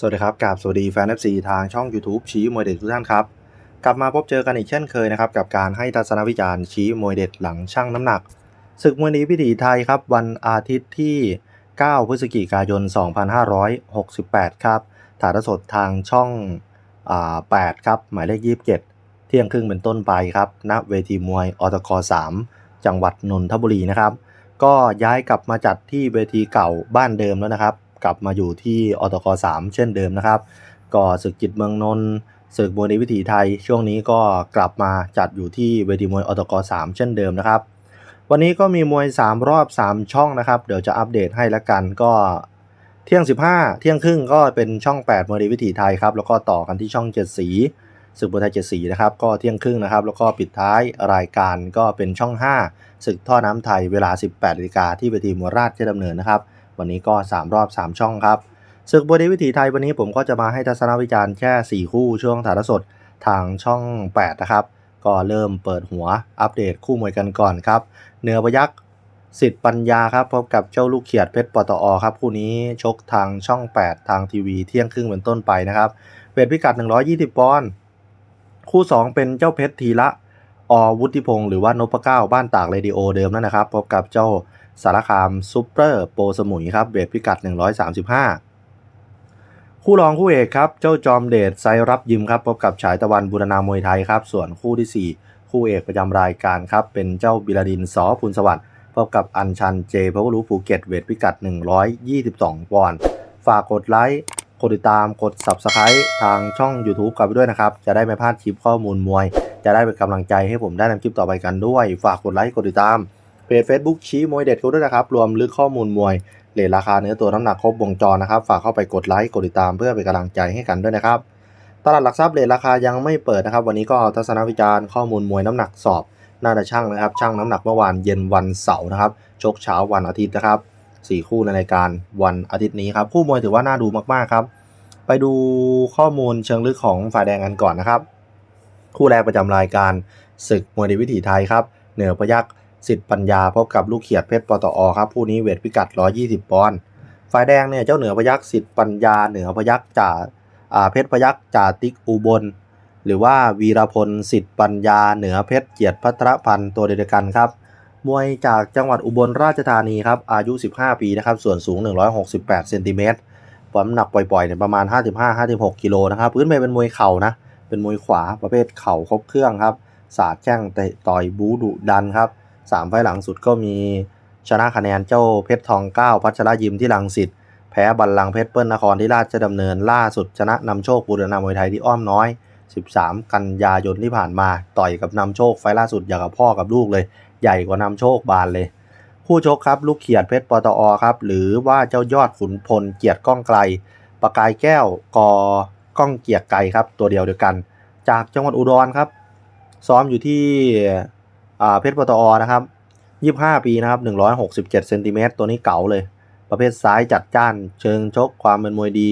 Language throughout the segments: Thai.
สวัสดีครับกับสวัสดีแฟน FC ทางช่อง YouTube ชี้มวยเด็ดทุกท่านครับ กลับมาพบเจอกันอีกเช่นเคยนะครับ กับการให้ทัศนวิจารณ์ชี้มวยเด็ดหลังช่างน้ำหนัก ศึกมวยนี้พิถีไทยครับ วันอาทิตย์ที่ 9 พฤศจิกายน 2568 ครับถ่ายทอดสดทางช่องอ่า8ครับ หมายเลข 27 เที่ยงครึ่งเป็นต้นไปครับณเวทีมวยอตก3จังหวัดนนทบุรีนะครับ ก็ย้ายกลับมาจัดที่เวทีเก่าบ้านเดิมแล้วนะครับ กลับมาอยู่ที่อตก3เช่นเดิมนะครับก็ศึกจิตเมืองนนท์ศึกมวยในวิถีไทย ช่วงนี้ก็กลับมาจัดอยู่ที่เวทีมวยอตก3เช่นเดิมนะครับ วันนี้ก็มีมวย 3 รอบ 3 ช่องนะครับ เดี๋ยวจะอัปเดตให้ละกันก็เที่ยง 15 เที่ยงครึ่งก็เป็นช่อง 8มวยในวิถีไทยครับแล้วก็ต่อกันที่ช่อง 7 สีศึกมวยไทย 7 สีนะครับก็เที่ยงครึ่งนะครับ แล้วก็ปิดท้ายรายการก็เป็นช่อง 5ศึกท่อน้ำไทยเวลา 18นาฬิกาที่เวทีมวยราชดำเนินนะครับ วันนี้ก็ 3 รอบ 3 ช่องครับศึกบวยในวิถีไทยวันนี้ผมก็จะมาให้ทัศนวิจารณ์แค่ 4 คู่ช่วงถ่ายทอดสดทางช่อง 8 นะครับ ก็เริ่มเปิดหัวอัปเดตคู่มวยกันก่อนครับเหนือพยักษ์สิทธิ์ปัญญาครับพบกับเจ้าลูกเขียดเพชรปตอครับคู่นี้ชกทางช่อง 8 ทางทีวีเที่ยงครึ่งเป็นต้นไปนะครับเวทพิกัด 120 ปอนด์คู่ 2 เป็นเจ้าเพชรทีละอวุฒิพงศ์หรือว่านพเก้าบ้านตากเรดิโอเดิมนั่นนะครับ พบกับเจ้า สารคามซูเปอร์โปสมุยครับเวทพิกัด 135 คู่รองคู่เอกครับ เจ้าจอมเดชไซรับยิมครับพบกับฉายตะวันบุรณามวยไทยครับ ส่วนคู่ทีสี่4 คู่เอกประจำรายการครับ เป็นเจ้าบิลาดินสอพูนสวัสดิ์พบกับอัญชันเจพาวรูภูเก็ตเวทพิกัด 122ปอนด์ฝากกดไลค์กดติดตามกด Subscribe ทางช่อง YouTube กันไปด้วยนะครับ จะได้ไม่พลาดคลิปข้อมูลมวย จะได้เป็นกำลังใจให้ผมได้ทำคลิปต่อไปกันด้วย ฝากกดไลค์กดติดตาม เพจ Facebook ชี้มวยเด็ดกันด้วยนะครับ รวมลึกข้อมูลมวยเลทราคาเนื้อตัวน้ำหนักครบวงจรนะครับ ฝากเข้าไปกดไลค์กดติดตามเพื่อเป็นกำลังใจให้กันด้วยนะครับ ตลาดหลักทรัพย์เลทราคายังไม่เปิดนะครับ วันนี้ก็ทัศนวิจารณ์ข้อมูลมวยน้ำหนักสอบน่าจะช่างนะครับช่างน้ำหนักเมื่อวานเย็นวันเสาร์นะครับชกเช้าวันอาทิตย์นะครับสี่คู่ในรายการวันอาทิตย์นี้ครับคู่มวยถือว่าน่าดูมากๆครับ ไปดูข้อมูลเชิงลึกของฝ่ายแดงกันก่อนนะครับ คู่แรกประจำรายการศึกมวยในวิถีไทยครับเหนือพยักษ สิทธิ์ปัญญาพบกับลูกเขียดเพชรปตอครับคู่นี้เวทพิกัด 120 ปอนด์ฝ่ายแดงเนี่ยเจ้าเหนือพยักษ์สิทธิ์ปัญญาเหนือพยักษ์จ่าเพชรพยักษ์จ่าติ๊กอุบล หรือว่าวีรพลสิทธิ์ปัญญาเหนือเพชรเกียรติพัทรพันธ์ตัวเดียวกันครับมวยจากจังหวัดอุบลราชธานีครับอายุ 15 ปีนะครับส่วนสูง 168เซนติเมตรความน้ำหนักปล่อยๆเนี่ยประมาณ 55-56กิโลนะครับพื้นเพเป็นมวยเข่านะเป็นมวยขวาประเภทเข่าครบเครื่องครับสาดแข้งตะต่อยบูดุดันครับ สามไฟล์หลังสุดก็มีชนะคะแนนเจ้าเพชรทองเก้าพัชรยิมที่ลังสิตแพ้บัลลังเพชรเปิ้ลนครที่ราชดำเนินล่าสุดชนะนำโชคบุรณามวยไทยที่อ้อมน้อย 13 กันยายนที่ผ่านมา ต่อยกับนำโชคไฟล์ล่าสุดอย่างกับพ่อกับลูกเลย ใหญ่กว่านำโชคบานเลย คู่ชกครับลูกเขียดเพชรปตอครับหรือว่าเจ้ายอดขุนพลเกียรติก้องไกล ประกายแก้วกอก้องเกียรติไกรครับตัวเดียวเดียวกัน จากจังหวัดอุดรครับ ซ้อมอยู่ที่ เพชรปตอนะครับ25ปีนะครับ167เซนติเมตรตัวนี้เก๋าเลย ประเภทซ้ายจัดจ้าน เชิงชกความเป็นมวยดี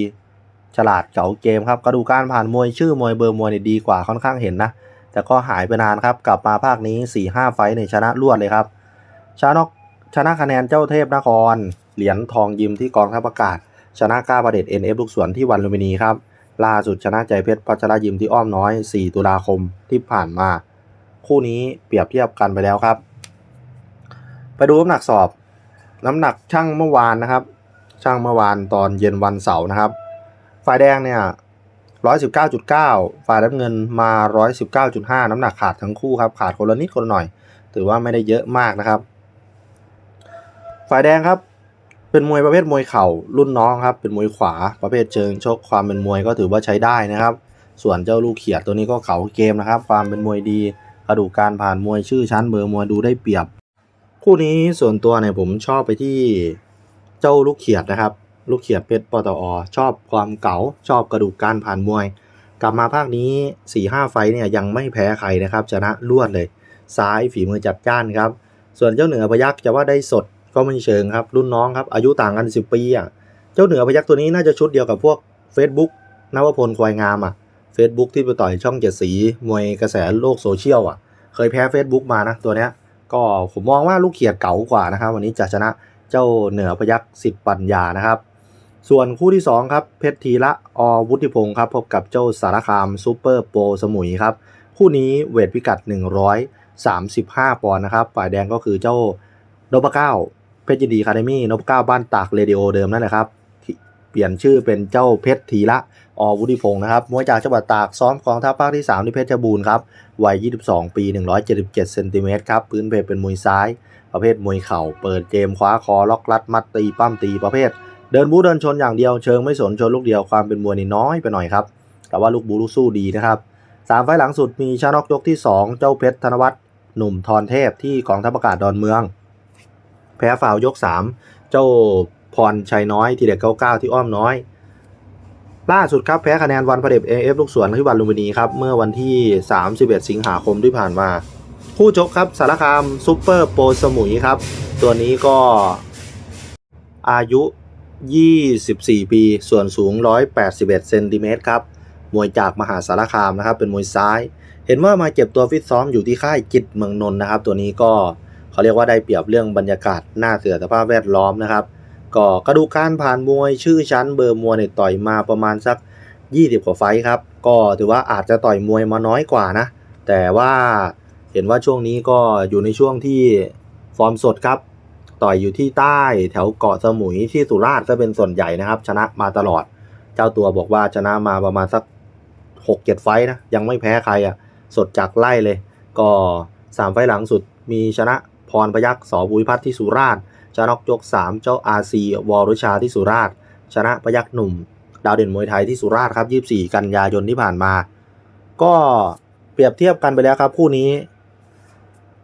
ฉลาดเก๋าเกมครับกระดูการผ่านมวยชื่อมวยเบอร์มวยเนี่ยดีกว่าค่อนข้างเห็นนะ แต่ก็หายไปนานครับ กลับมาภาคนี้4-5ไฟเนี่ยชนะรวดเลยครับ ชนะนกชนะคะแนนเจ้าเทพนคร เหรียญทองยิมที่กองทัพอากาศ ชนะก้าประเดช NF ลูกสวนที่วันลุมพินีครับล่าสุดชนะใจเพชรพัชรยิมที่อ้อมน้อย 4 ตุลาคมที่ผ่านมา คู่นี้เปรียบเทียบกันไปแล้วครับ ไปดูน้ำหนักสอบ น้ำหนักช่างเมื่อวานนะครับ ช่างเมื่อวานตอนเย็นวันเสาร์นะครับ ฝ่ายแดงเนี่ย119.9ฝ่ายน้ำเงินมา119.5น้ำหนักขาดทั้งคู่ครับ ขาดคนละนิดคนละหน่อย ถือว่าไม่ได้เยอะมากนะครับ ฝ่ายแดงครับเป็นมวยประเภทมวยเข่ารุ่นน้องครับ เป็นมวยขวาประเภทเชิงชกความเป็นมวยก็ถือว่าใช้ได้นะครับ ส่วนเจ้าลูกเขียดตัวนี้ก็เข่าเกมนะครับ ความเป็นมวยดี กระดูกการผ่านมวยชื่อชั้นเบอร์มวยดูได้เปรียบ คู่นี้ส่วนตัวเนี่ยผมชอบไปที่เจ้าลูกเขียดนะครับ ลูกเขียดเพชรปตอ ชอบความเก๋าชอบกระดูกการผ่านมวย กลับมาภาคนี้4ี่ห้าไฟเนี่ยยังไม่แพ้ใครนะครับชนะรวดเลย ซ้ายฝีมือจัดจ้านครับ ส่วนเจ้าเหนือพยักจะว่าได้สดก็ไม่เชิงครับ รุ่นน้องครับอายุต่างกัน 10 ปีอะเจ้าเหนือพยักตัวนี้น่าจะชุดเดียวกับพวก Facebook นวพลควายงามอะ Facebook ที่ไปต่อยช่องเจ็ดสี มวยกระแสโลกโซเชียลอะ เคยแพ้ Facebook มานะตัวเนี้ย ก็ผมมองว่าลูกเขียดเก๋ากว่านะครับ วันนี้จะชนะเจ้าเหนือพยักสิทธิ์ปัญญานะครับ ส่วนคู่ที่ 2 ครับ เพชรธีระอวุฒิพงศ์ครับ พบกับเจ้าสารคามซูเปอร์โปรสมุยครับ คู่นี้เวทพิกัด 135 ปอนด์นะครับ ฝ่ายแดงก็คือเจ้านพเก้าเพชรยินดีคาเดมี่นพเก้าบ้านตากเรดิโอเดิมนั่นแหละครับ เปลี่ยนชื่อเป็นเจ้าเพชรธีระอวุฒิพงศ์นะครับมวยจากจังหวัดตากซ้อมกองทัพภาคที่ 3 ที่เพชรบูรณ์ครับวัย 22 ปี 177เซนติเมตรครับพื้นเพเป็นมวยซ้าย ประเภทมวยเข่า เปิดเกมคว้าคอล็อกลัดมัดตีปั้มตีประเภท เดินบูเดินชนอย่างเดียวเชิงไม่สนชนลูกเดียวความเป็นมวยนี่น้อยไปหน่อยครับแต่ว่าลูกบูลูกสู้ดีนะครับสามไฟหลังสุดมีชานอกยกที่ 2 เจ้าเพชรธนวัฒน์หนุ่มทรเทพที่กองทัพอากาศดอนเมือง แพ้ฝ่าวยก 3 เจ้า พรชัยน้อยทีเด็ด99ที่อ้อมน้อย ล่าสุดครับแพ้คะแนนวันประเด็บเอฟลูกสวนที่วันลุมพินีครับเมื่อวันที่ 31 สิงหาคมที่ผ่านมา คู่ชกครับสารคามซูเปอร์โปรสมุยครับ ตัวนี้ก็อายุ 24 ปี ส่วนสูง 181 เซนติเมตรครับ มวยจากมหาสารคามนะครับ เป็นมวยซ้าย เห็นว่ามาเก็บตัวฟิตซ้อมอยู่ที่ค่ายจิตเมืองนนท์นะครับ ตัวนี้ก็เขาเรียกว่าได้เปรียบเรื่องบรรยากาศหน้าเสือสภาพแวดล้อมนะครับ ก็กระดูกการผ่านมวยชื่อชั้นเบอร์มวยเนี่ยต่อยมาประมาณสัก 20 กว่าไฟครับ ก็ถือว่าอาจจะต่อยมวยมาน้อยกว่านะ แต่ว่าเห็นว่าช่วงนี้ก็อยู่ในช่วงที่ฟอร์มสดครับ ต่อยอยู่ที่ใต้แถวเกาะสมุยที่สุราษฎร์ก็เป็นส่วนใหญ่นะครับ ชนะมาตลอด เจ้าตัวบอกว่าชนะมาประมาณสัก 6-7 ไฟนะยังไม่แพ้ใครอะสดจากไล่เลย ก็ 3 ไฟหลังสุดมีชนะพรพยักษ์สอบุญพัฒน์ที่สุราษฎร์ ชนะนอกยก 3 เจ้าอาซีวอรุชาที่สุราษฎร์ชนะพยักหนุ่ม ดาวเด่นมวยไทยที่สุราษฎร์ครับ 24 กันยายนที่ผ่านมา ก็เปรียบเทียบกันไปแล้วครับคู่นี้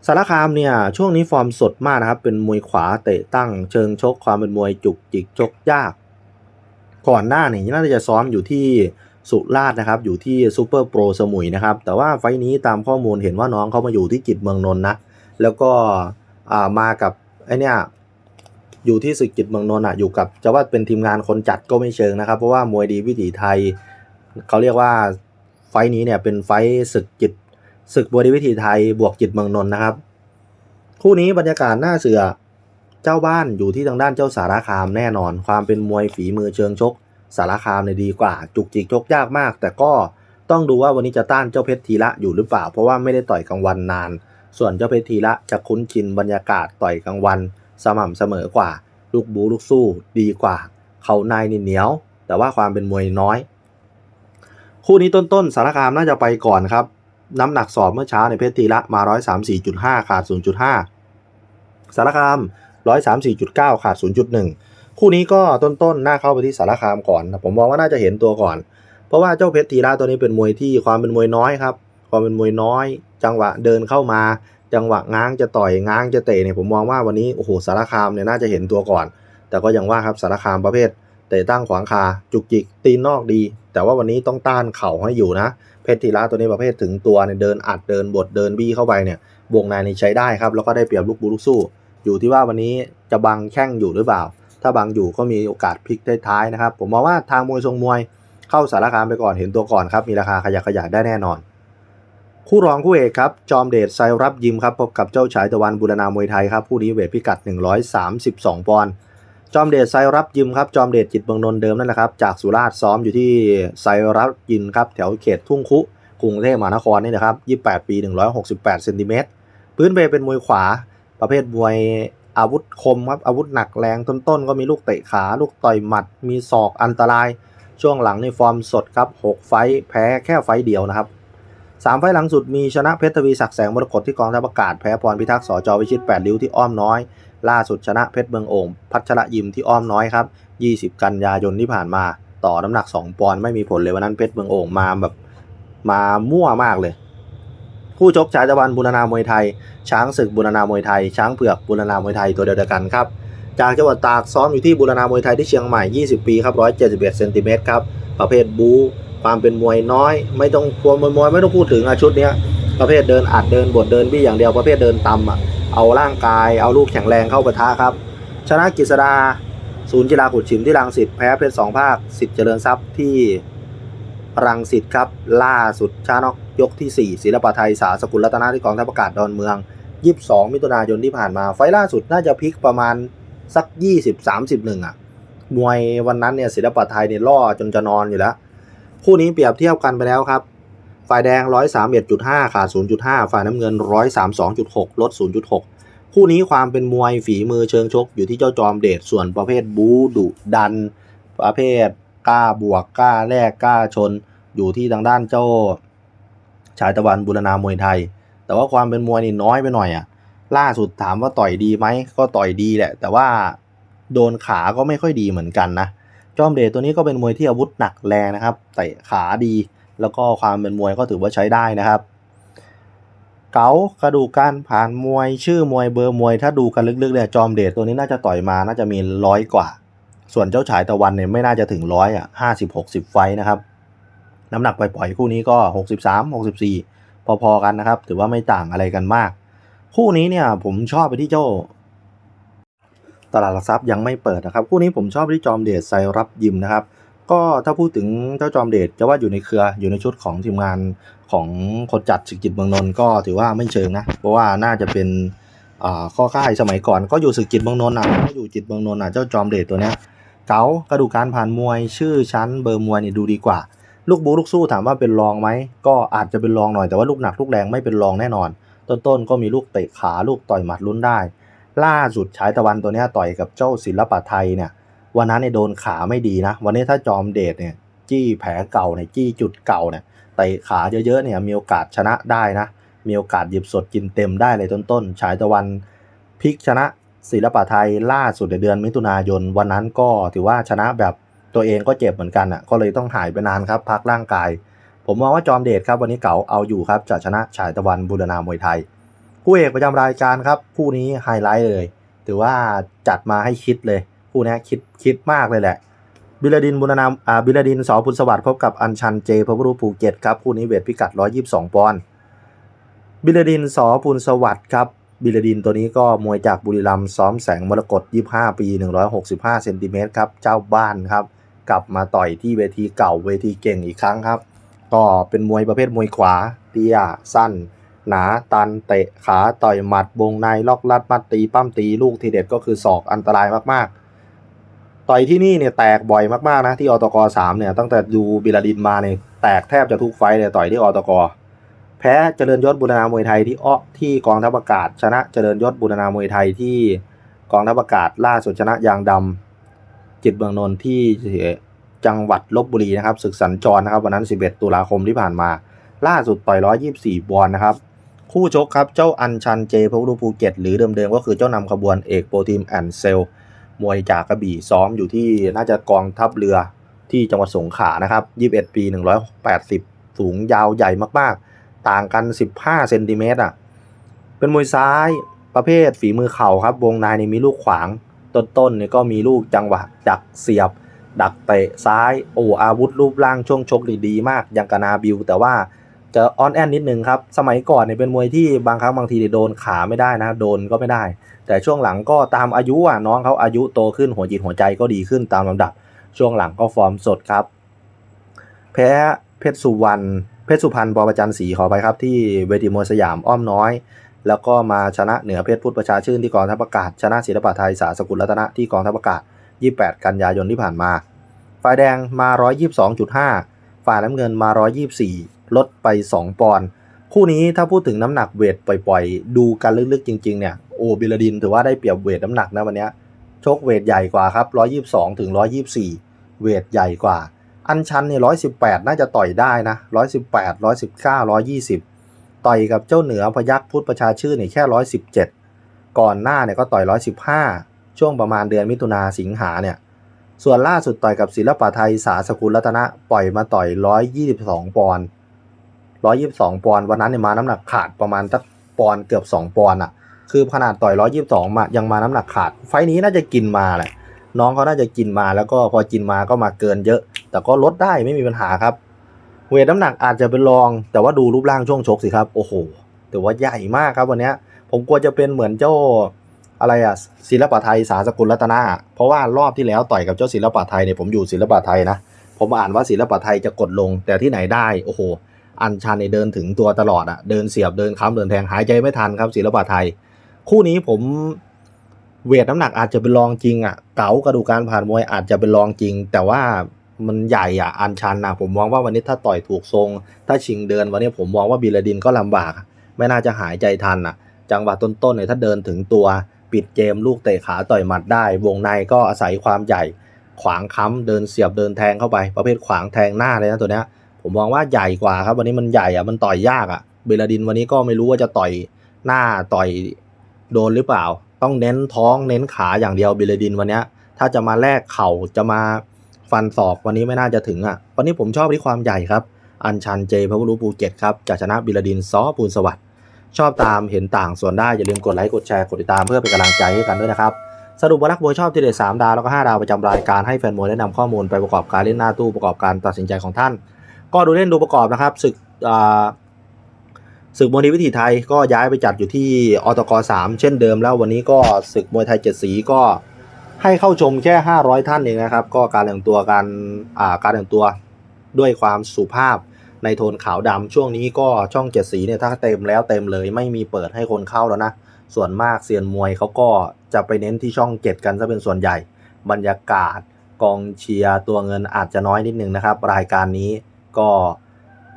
สารคามเนี่ยช่วงนี้ฟอร์มสดมากนะครับ เป็นมวยขวาเตะตั้งเชิงชกความเป็นมวยจุกจิกชกยาก ก่อนหน้านี่น่าจะซ้อมอยู่ที่สุราษฎร์นะครับ อยู่ที่ซูเปอร์โปรสมุยนะครับ แต่ว่าไฟนี้ตามข้อมูลเห็นว่าน้องเขามาอยู่ที่จิตเมืองนนท์นะ แล้วก็มากับไอเนี่ย อยู่ที่ศึกจิตเมืองนนท์อะอยู่กับจะว่าเป็นทีมงานคนจัดก็ไม่เชิงนะครับ เพราะว่ามวยดีวิถีไทย เขาเรียกว่าไฟนี้เนี่ยเป็นไฟศึกจิตศึกมวยดีวิถีไทยบวกจิตเมืองนนท์นะครับ คู่นี้บรรยากาศหน้าเสือเจ้าบ้านอยู่ที่ทางด้านเจ้าสารคามแน่นอน ความเป็นมวยฝีมือเชิงชก สารคามเนี่ยดีกว่า จุกจิกชกยากมาก แต่ก็ต้องดูว่าวันนี้จะต้านเจ้าเพชรทีละอยู่หรือเปล่า เพราะว่าไม่ได้ต่อยกลางวันนาน ส่วนเจ้าเพชรทีละจะคุ้นชินบรรยากาศต่อยกลางวัน สม่ำเสมอกว่า ลูกบูลูกสู้ดีกว่า เขาในนี่เหนียว แต่ว่าความเป็นมวยน้อย คู่นี้ต้นๆสารคามน่าจะไปก่อนครับ น้ำหนักสอบเมื่อเช้าในเพชรทีละมา 134.5 ขาด 0.5 สารคาม 134.9 ขาด 0.1 คู่นี้ก็ต้นๆ น่าเข้าไปที่สารคามก่อน ผมมองว่าน่าจะเห็นตัวก่อน เพราะว่าเจ้าเพชรทีระตัวนี้เป็นมวยที่ความเป็นมวยน้อยครับ ความเป็นมวยน้อย จังหวะเดินเข้ามา จังหวะง้างจะต่อยง้างจะเตะเนี่ยผมมองว่าวันนี้โอ้โหสารคามเนี่ยน่าจะเห็นตัวก่อน แต่ก็ยังว่าครับสารคามประเภทเตะตั้งขวางคาจุกจิกตีนนอกดี แต่ว่าวันนี้ต้องต้านเข่าให้อยู่นะ เพชรทีระตัวนี้ประเภทถึงตัวเนี่ยเดินอัดเดินบดเดินบี้เข้าไปเนี่ยวงในนี่ใช้ได้ครับแล้วก็ได้เปรียบลูกบูลูกสู้ อยู่ที่ว่าวันนี้จะบังแข้งอยู่หรือเปล่า ถ้าบังอยู่ก็มีโอกาสพลิกได้ท้ายนะครับ ผมมองว่าทางมวยทรงมวยเข้าสารคามไปก่อนเห็นตัวก่อนครับมีราคาขยักขยายได้แน่นอน คู่รองคู่เอกครับ จอมเดชไซรับยิมครับ พบกับเจ้าฉายตะวันบุรณามวยไทยครับ คู่นี้เวทพิกัด 132 ปอนด์ จอมเดชไซรับยิมครับ จอมเดชจิตเมืองนนท์เดิมนั่นแหละครับ จากสุราษฎร์ซ้อมอยู่ที่ไซรับยิมครับ แถวเขตทุ่งคุ กรุงเทพมหานครนี่นะครับ 28 ปี 168เซนติเมตร พื้นเพเป็นมวยขวา ประเภทมวยอาวุธคมครับ อาวุธหนักแรงต้นๆ ก็มีลูกเตะขา ลูกต่อยหมัด มีศอกอันตราย ช่วงหลังในฟอร์มสดครับ 6 ไฟแพ้แค่ไฟเดียวนะครับ สามไฟล์หลังสุดมีชนะเพชรทวีศักดิ์แสงมรกตที่กองทัพอากาศแพ้พรพิทักษ์สจวิชิต8ริ้วที่อ้อมน้อย ล่าสุดชนะเพชรเมืองโอ่งพัชระยิมที่อ้อมน้อยครับ 20 กันยายนที่ผ่านมา ต่อน้ำหนัก 2 ปอนด์ไม่มีผลเลยวันนั้นเพชรเมืองโอ่งมาแบบมามั่วมากเลยผู้ชกชายตะวันบุรณามวยไทย ช้างศึกบุรณามวยไทย ช้างเผือกบุรณามวยไทยตัวเดียวกันครับจากจังหวัดตากซ้อมอยู่ที่บุรณามวยไทยที่เชียงใหม่ 20 ปีครับ 171 เซนติเมตรครับ ประเภทบู ความเป็นมวยน้อย ไม่ต้องควรมวยมวยไม่ต้องพูดถึงอะชุดเนี้ยประเภทเดินอัดเดินบดเดินบี้อย่างเดียวประเภทเดินตำอะเอาร่างกายเอาลูกแข็งแรงเข้าปะทะครับ ชนะกฤษดาศูนย์กีฬาขุดฉิมที่รังสิตแพ้เพชรสองภาคสิทธิ์เจริญทรัพย์ที่รังสิตครับ ล่าสุดชานอกยกที่ 4ศิลปะไทยสาสกุลรัตนาที่กองทัพอากาศดอนเมือง 22 มิถุนายนที่ผ่านมา ไฟล์ล่าสุดน่าจะพลิกประมาณสัก 20 31 อะ มวยวันนั้นเนี่ยศิลปะไทยเนี่ยล่อจนจะนอนอยู่แล้ว คู่นี้เปรียบเทียบกันไปแล้วครับ ฝ่ายแดง 131.5 ขาด 0.5 ฝ่ายน้ำเงิน 132.6 ลด 0.6 คู่นี้ความเป็นมวยฝีมือเชิงชก อยู่ที่เจ้าจอมเดชส่วนประเภทบูดุดัน ประเภทกล้าบวกกล้าแลกกล้าชน อยู่ที่ทางด้านเจ้า ชายตะวันบุรณามวยไทย แต่ว่าความเป็นมวยนี่น้อยไปหน่อยอะล่าสุดถามว่าต่อยดีไหมก็ต่อยดีแหละ แต่ว่าโดนขาก็ไม่ค่อยดีเหมือนกันนะ จอมเดชตัวนี้ก็เป็นมวยที่อาวุธหนักแรงนะครับเตะขาดี แล้วก็ความเป็นมวยก็ถือว่าใช้ได้นะครับ เก๋ากระดูกการผ่านมวยชื่อมวยเบอร์มวย ถ้าดูกันลึกๆเนี่ยจอมเดชตัวนี้น่าจะต่อยมาน่าจะมีร้อยกว่า ส่วนเจ้าฉายตะวันเนี่ยไม่น่าจะถึงร้อยอะห้าสิบหกสิบไฟนะครับ น้ำหนักปล่อยๆคู่นี้ก็หกสิบสามหกสิบสี่พอๆกันนะครับ ถือว่าไม่ต่างอะไรกันมาก คู่นี้เนี่ยผมชอบไปที่เจ้า ตลาดหลักทรัพย์ยังไม่เปิดนะครับคู่นี้ผมชอบที่จอมเดชไซรับยิมนะครับ ก็ถ้าพูดถึงเจ้าจอมเดชจะว่าอยู่ในเครืออยู่ในชุดของทีมงานของคนจัดศึกจิตเมืองนนท์ก็ถือว่าไม่เชิงนะ เพราะว่าน่าจะเป็นข้อค่ายสมัยก่อน ก็อยู่ศึกจิตเมืองนนท์อะก็อยู่จิตเมืองนนท์อะเจ้าจอมเดชตัวเนี้ยเก๋ากระดูกการผ่านมวยชื่อชั้นเบอร์มวยเนี่ยดูดีกว่า ลูกบูลูกสู้ถามว่าเป็นรองไหมก็อาจจะเป็นรองหน่อยแต่ว่าลูกหนักลูกแรงไม่เป็นรองแน่นอน ต้นๆก็มีลูกเตะขาลูกต่อยหมัดลุ้นได้ ล่าสุดฉายตะวันตัวนี้ต่อยกับเจ้าศิลปะไทยเนี่ยวันนั้นเนี่ยโดนขาไม่ดีนะ วันนี้ถ้าจอมเดชเนี่ยจี้แผลเก่าเนี่ยจี้จุดเก่าเนี่ยเตะขาเยอะๆเนี่ยมีโอกาสชนะได้นะ มีโอกาสหยิบสดกินเต็มได้เลยต้นๆฉายตะวันพลิกชนะศิลปะไทยล่าสุดในเดือนมิถุนายนวันนั้นก็ถือว่าชนะแบบตัวเองก็เจ็บเหมือนกันอะก็เลยต้องหายไปนานครับพักร่างกาย ผมมองว่าจอมเดชครับวันนี้เก๋าเอาอยู่ครับจะชนะฉายตะวันบุรณามวยไทย คู่เอกประจำรายการครับ คู่นี้ไฮไลท์เลย ถือว่าจัดมาให้คิดเลย คู่นี้คิดคิดมากเลยแหละ บิลดินบุรณามอ่าบิลดินสอพุนสวัสดิ์พบกับอัญชันเจพระบรูภูเก็ตครับ คู่นี้เวทพิกัด 122 ปอนด์ บิลดินสอพุนสวัสดิ์ครับ บิลดินตัวนี้ก็มวยจากบุรีรัมย์ซ้อมแสงมรกต25 ปี 165เซนติเมตรครับ เจ้าบ้านครับ กลับมาต่อยที่เวทีเก่าเวทีเก่งอีกครั้งครับ ก็เป็นมวยประเภทมวยขวาเตี้ยสั้น หนาตันเตะขาต่อยหมัดวงในล็อกลัดมัดตีปั้มตีลูกทีเด็ดก็คือศอกอันตรายมากๆ ต่อยที่นี่เนี่ยแตกบ่อยมากๆนะที่อตกสามเนี่ยตั้งแต่ดูบิลาดินมาเนี่ยแตกแทบจะทุกไฟเลยต่อยที่อตกแพ้เจริญยศบุรณามวยไทยที่อ้อที่กองทัพอากาศ ชนะเจริญยศบุรณามวยไทยที่กองทัพอากาศล่าสุดชนะยางดำจิตเมืองนนท์ที่จังหวัดลบบุรีนะครับศึกสัญจรนะครับวันนั้น 11 ตุลาคมที่ผ่านมา ล่าสุดต่อย 124บอลนะครับ คู่ชกครับ เจ้าอัญชันเจพาวรูภูเก็ต หรือเดิมๆก็คือเจ้านำขบวนเอกโปรทีมแอนเซลมวยจากกระบี่ซ้อมอยู่ที่น่าจะกองทัพเรือที่จังหวัดสงขลานะครับ21 ปี 180 สูงยาวใหญ่มากๆ ต่างกัน 15 เซนติเมตรอะ เป็นมวยซ้ายประเภทฝีมือเข่าครับ วงในนี่มีลูกขวาง ต้นๆเนี่ยก็มีลูกจังหวะดักเสียบ ดักเตะซ้าย โอ้อาวุธรูปร่างช่วงชกดีดีมากย่างกนาบิวแต่ว่า จะออนแอนนิดนึงครับ สมัยก่อนเนี่ยเป็นมวยที่บางครั้งบางทีโดนขาไม่ได้นะ โดนก็ไม่ได้ แต่ช่วงหลังก็ตามอายุอะน้องเขาอายุโตขึ้นหัวจิตหัวใจก็ดีขึ้นตามลำดับ ช่วงหลังก็ฟอร์มสดครับ แพ้เพชรสุวรรณเพชรสุพรรณบอประจันศรีขอไปครับ ที่เวทีมวยสยามอ้อมน้อย แล้วก็มาชนะเหนือเพชรพุทธประชาชื่นที่กองทัพอากาศ ชนะศิลปะไทยสาสกุลรัตนะที่กองทัพอากาศ 28 กันยายนที่ผ่านมา ฝ่ายแดงมา 122.5 ฝ่ายน้ำเงินมา 124 ลดไป 2 ปอนด์คู่นี้ถ้าพูดถึงน้ำหนักเวทปล่อยๆ ดูกันลึกๆจริงๆเนี่ยโอบิลดินถือว่าได้เปรียบเวทน้ำหนักนะวันนี้ชกเวทใหญ่กว่าครับ 122 ถึง 124 เวทใหญ่กว่า อันชันเนี่ย118 น่าจะต่อยได้นะ 118 119 120 ต่อยกับเจ้าเหนือพยัคฆ์พุทธประชาชื่นเนี่ยแค่ 117 ก่อนหน้าเนี่ยก็ต่อย 115 ช่วงประมาณเดือนมิถุนาสิงหาเนี่ย ส่วนล่าสุดต่อยกับศิลปะไทยสาสกุลรัตนะ ปล่อยมาต่อย 122 ปอนด์ 122ปอนด์วันนั้นเนี่ยมาน้ำหนักขาดประมาณสักปอนด์เกือบ2ปอนด์อะ คือขนาดต่อย122มายังมาน้ำหนักขาด ไฟนี้น่าจะกินมาแหละน้องเขาน่าจะกินมาแล้วก็พอกินมาก็มาเกินเยอะ แต่ก็ลดได้ไม่มีปัญหาครับ เวทน้ำหนักอาจจะเป็นรอง แต่ว่าดูรูปร่างช่วงชกสิครับ โอ้โหถือว่าใหญ่มากครับวันเนี้ยผมกลัวจะเป็นเหมือนเจ้าอะไรอะศิลปะไทยสาสกุลรัตนา เพราะว่ารอบที่แล้วต่อยกับเจ้าศิลปะไทยเนี่ยผมอยู่ศิลปะไทยนะ ผมอ่านว่าศิลปะไทยจะกดลงแต่ที่ไหนได้โอ้โห อันชันเนี่ยเดินถึงตัวตลอดอะเดินเสียบเดินค้ำเดินแทงหายใจไม่ทันครับศิลปะไทย คู่นี้ผมเวทน้ำหนักอาจจะเป็นรองจริงอะเก๋ากระดูกการผ่านมวยอาจจะเป็นรองจริง แต่ว่ามันใหญ่อะอันชันนะผมมองว่าวันนี้ถ้าต่อยถูกทรง ถ้าชิงเดินวันนี้ผมมองว่าบิลดินก็ลำบาก ไม่น่าจะหายใจทันอะจังหวะต้นๆเนี่ยถ้าเดินถึงตัวปิดเกมลูกเตะขาต่อยหมัดได้ วงในก็อาศัยความใหญ่ ขวางค้ำเดินเสียบเดินแทงเข้าไป ประเภทขวางแทงหน้าเลยนะตัวเนี้ย ผมมองว่าใหญ่กว่าครับ วันนี้มันใหญ่อะมันต่อยยากอะเบลาดินวันนี้ก็ไม่รู้ว่าจะต่อยหน้าต่อยโดนหรือเปล่า ต้องเน้นท้องเน้นขาอย่างเดียวเบลาดินวันนี้ถ้าจะมาแลกเข่าจะมาฟันศอกวันนี้ไม่น่าจะถึงอะวันนี้ผมชอบที่ความใหญ่ครับ อันชันเจพาวรูภูเก็ตครับจะชนะบิลาดินซอปูนสวัสดิ์ชอบตามเห็นต่างส่วนได้ อย่าลืมกดไลค์กดแชร์กดติดตามเพื่อเป็นกำลังใจให้กันด้วยนะครับ สรุปว่านักมวยชอบที่เด็ด3ดาวแล้วก็5ดาวประจำรายการให้แฟนมวยได้นำข้อมูลไปประกอบการเล่นหน้าตู้ประกอบการตัดสินใจของท่าน ก็ดูเล่นดูประกอบนะครับศึกศึกมวยดีวิถีไทยก็ย้ายไปจัดอยู่ที่อตก3เช่นเดิมแล้ววันนี้ก็ศึกมวยไทยเจ็ดสีก็ให้เข้าชมแค่ 500 ท่านเองนะครับ ก็การแต่งตัวการการแต่งตัวด้วยความสุภาพในโทนขาวดำช่วงนี้ก็ช่องเจ็ดสีเนี่ยถ้าเต็มแล้วเต็มเลยไม่มีเปิดให้คนเข้าแล้วนะ ส่วนมากเซียนมวยเขาก็จะไปเน้นที่ช่องเจ็ดกันซะเป็นส่วนใหญ่ บรรยากาศกองเชียร์ตัวเงินอาจจะน้อยนิดนึงนะครับ รายการนี้ ก็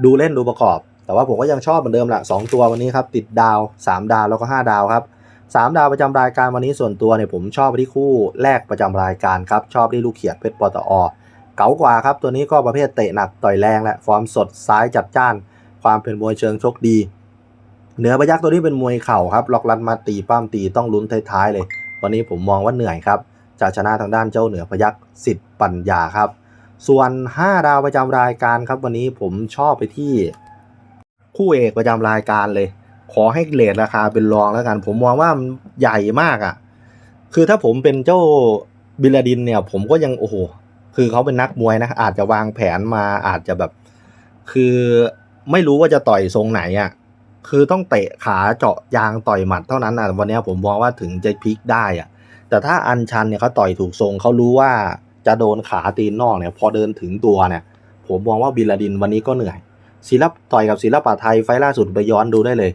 ดูเล่นดูประกอบ แต่ว่าผมก็ยังชอบเหมือนเดิมแหละสองตัววันนี้ครับติดดาว 3 ดาวแล้วก็ 5 ดาวครับ3ดาวประจำรายการวันนี้ส่วนตัวเนี่ยผมชอบไปที่คู่แรกประจำรายการครับชอบที่ลูกเขียดเพชรปตอเก๋ากว่าครับตัวนี้ก็ประเภทเตะหนักต่อยแรงและฟอร์มสดซ้ายจัดจ้าน ความเป็นมวยเชิงชกดีเหนือพยักตัวนี้เป็นมวยเข่าครับล็อกลัดมาตีป้ามตีต้องลุ้นท้ายๆเลย วันนี้ผมมองว่าเหนื่อยครับจะชนะทางด้านเจ้าเหนือพยักสิทธิ์ปัญญาครับ ส่วน 5 ดาวประจำรายการครับ วันนี้ผมชอบไปที่คู่เอกประจำรายการเลย ขอให้เลทราคาเป็นรองแล้วกัน ผมมองว่ามันใหญ่มากอะ่ะ คือถ้าผมเป็นเจ้าบิลดินเนี่ย ผมก็ยังโอ้โหคือเขาเป็นนักมวยนะ อาจจะวางแผนมาอาจจะแบบ คือไม่รู้ว่าจะต่อยทรงไหนอะ่ะคือต้องเตะขาเจาะยางต่อยหมัดเท่านั้นอะวันนี้ผมมองว่าถึงจะพลิกได้อะ แต่ถ้าอันชันเนี่ยเขาต่อยถูกทรงเขารู้ว่า จะโดนขาตีนนอกเนี่ยพอเดินถึงตัวเนี่ย ผมมองว่าบิลาดินวันนี้ก็เหนื่อยศิลปต่อยกับศิลปะไทยไฟล่าสุดไปย้อนดูได้เลย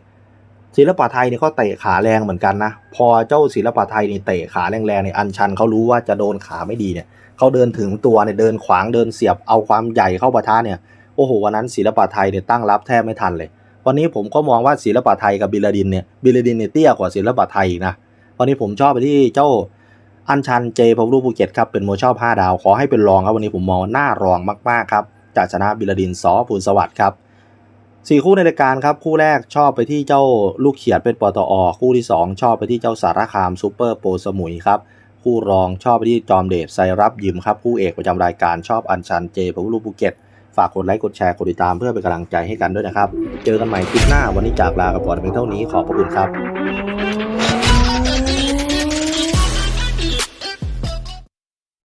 ศิลปะไทยเนี่ยเขาเตะขาแรงเหมือนกันนะ พอเจ้าศิลปะไทยนี่เตะขาแรงๆเนี่ยอันชันเขารู้ว่าจะโดนขาไม่ดีเนี่ยเขาเดินถึงตัวเนี่ยเดินขวางเดินเสียบเอาความใหญ่เข้าปะทะเนี่ยโอ้โหวันนั้นศิลปะไทยเนี่ยตั้งรับแทบไม่ทันเลย วันนี้ผมก็มองว่าศิลปะไทยกับบิลาดินเนี่ยบิลาดินเนี่ยเตี้ยกว่าศิลปะไทยนะวันนี้ผมชอบไปที่เจ้า อันชันเจพาวรูภูเก็ตครับเป็นมวยชอบ 5 ดาว ขอให้เป็นรองครับวันนี้ผมมองว่าน่ารองมากๆครับจะชนะบิลาดินซอภูลสวัสดิ์ครับสี่คู่ในรายการครับคู่แรกชอบไปที่เจ้าลูกเขียดเป็นปตอ คู่ที่สองชอบไปที่เจ้าสารคามซูเปอร์โปสมุยครับคู่รองชอบไปที่จอมเดชไซรับยิมครับคู่เอกประจำรายการชอบอันชันเจพาวรูภูเก็ตฝากกดไลค์กดแชร์กดติดตามเพื่อเป็นกำลังใจให้กันด้วยนะครับ เจอกันใหม่คลิปหน้าวันนี้จากลากับก่อนเพียงเท่านี้ขอบพระคุณครับ